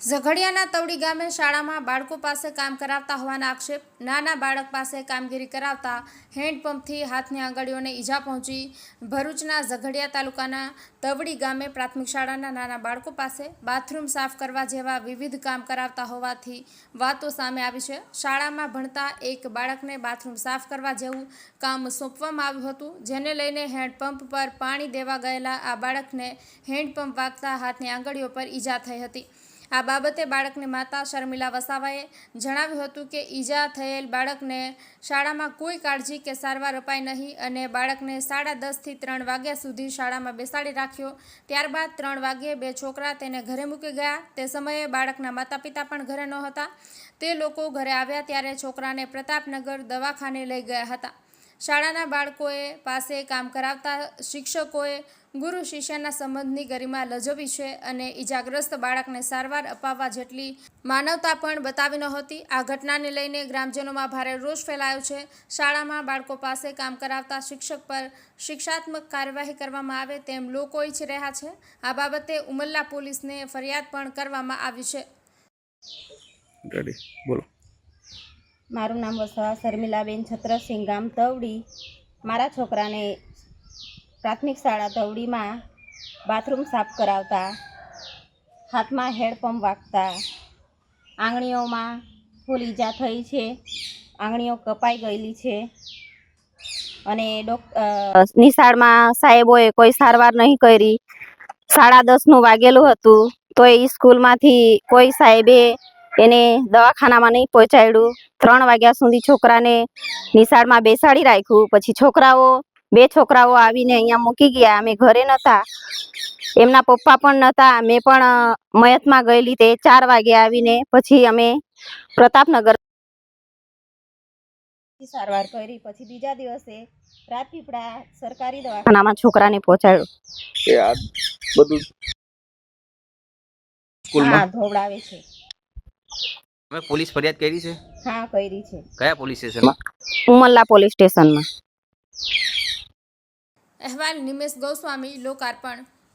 ઝઘડિયાના તવડી ગામે શાળામાં બાળકો પાસે કામ કરાવતા હોવાના આક્ષેપ, નાના બાળક પાસે કામગીરી કરાવતા હેન્ડપંપથી હાથની આંગળીઓને ઈજા પહોંચી ભરૂચના ઝઘડિયા તાલુકાના તવડી ગામે પ્રાથમિક શાળાના નાના બાળકો પાસે બાથરૂમ સાફ કરવા જેવા વિવિધ કામ કરાવતા હોવાથી વાતો સામે આવી છે. શાળામાં ભણતા એક બાળકને બાથરૂમ સાફ કરવા જેવું કામ સોંપવામાં આવ્યું હતું, જેને લઈને હેન્ડપંપ પર પાણી દેવા ગયેલા આ બાળકને હેન્ડપંપ વાગતા હાથની આંગળીઓ પર ઈજા થઈ હતી. આ બાબતે બાળકની માતા શર્મિલા વસાવાએ જણાવ્યું હતું કે ઈજા થયેલ બાળકને શાળામાં કોઈ કાળજી કે સારવાર અપાઈ નહીં અને બાળકને સાડા દસથી ત્રણ વાગ્યા સુધી શાળામાં બેસાડી રાખ્યો. ત્યારબાદ ત્રણ વાગ્યે બે છોકરા તેને ઘરે મૂકી ગયા. તે સમયે બાળકના માતા પિતા પણ ઘરે નહોતા. તે લોકો ઘરે આવ્યા ત્યારે છોકરાને પ્રતાપનગર દવાખાને લઈ ગયા હતા. શાળાના બાળકોએ પાસે કામ કરાવતા શિક્ષકોએ ગુરુ શિષ્યના સંબંધની ગરિમા લજવી છે અને ઈજાગ્રસ્ત બાળકને સારવાર અપાવવા જેટલી માનવતા પણ બતાવી નહોતી. આ ઘટનાને લઈને ગ્રામજનોમાં ભારે રોષ ફેલાયો છે. શાળામાં બાળકો પાસે કામ કરાવતા શિક્ષક પર શિક્ષાત્મક કાર્યવાહી કરવામાં આવે તેમ લોકો ઈચ્છી રહ્યા છે. આ બાબતે ઉમલ્લા પોલીસને ફરિયાદ પણ કરવામાં આવી છે. બોલો. મારું નામ વસવા શર્મિલાબેન છત્રસિંહ ગામ તવડી. મારા છોકરાને પ્રાથમિક શાળા ધવડીમાં બાથરૂમ સાફ કરાવતા, હાથમાં હેડપંપ વાગતા, આંગળીઓમાં ફૂલ ઈજા થઈ છે, આંગળીઓ કપાઈ ગયેલી છે અને નિશાળમાં સાહેબોએ કોઈ સારવાર નહીં કરી. સાડા દસનું વાગેલું હતું તો એ સ્કૂલમાંથી કોઈ સાહેબે એને દવાખાનામાં નહીં પહોંચાડ્યું. ત્રણ વાગ્યા સુધી છોકરાને નિશાળમાં બેસાડી રાખ્યું. પછી છોકરાઓ બે છોકરાઓ આવીને અહીંયા મૂકી ગયા. અમે ઘરે નહોતા એમના પપ્પા પણ નહોતા મેં પણ મયતમાં ગયેલી તે ચાર વાગે આવીને પછી અમે પ્રતાપનગર સારવાર કરી. પછી બીજા દિવસે રાજપીપળા સરકારી દવાખાનામાં છોકરાને પહોંચાડ્યું. બધું સ્કૂલમાં? હા ધોવડાવે છે. તમે પોલીસ ફરિયાદ કરી છે? હા કરી છે. કયા પોલીસ સ્ટેશનમાં? ઉમલ્લા પોલીસ સ્ટેશનમાં. અહેવાલ નિમેશ ગોસ્વામી લોકાર્પણ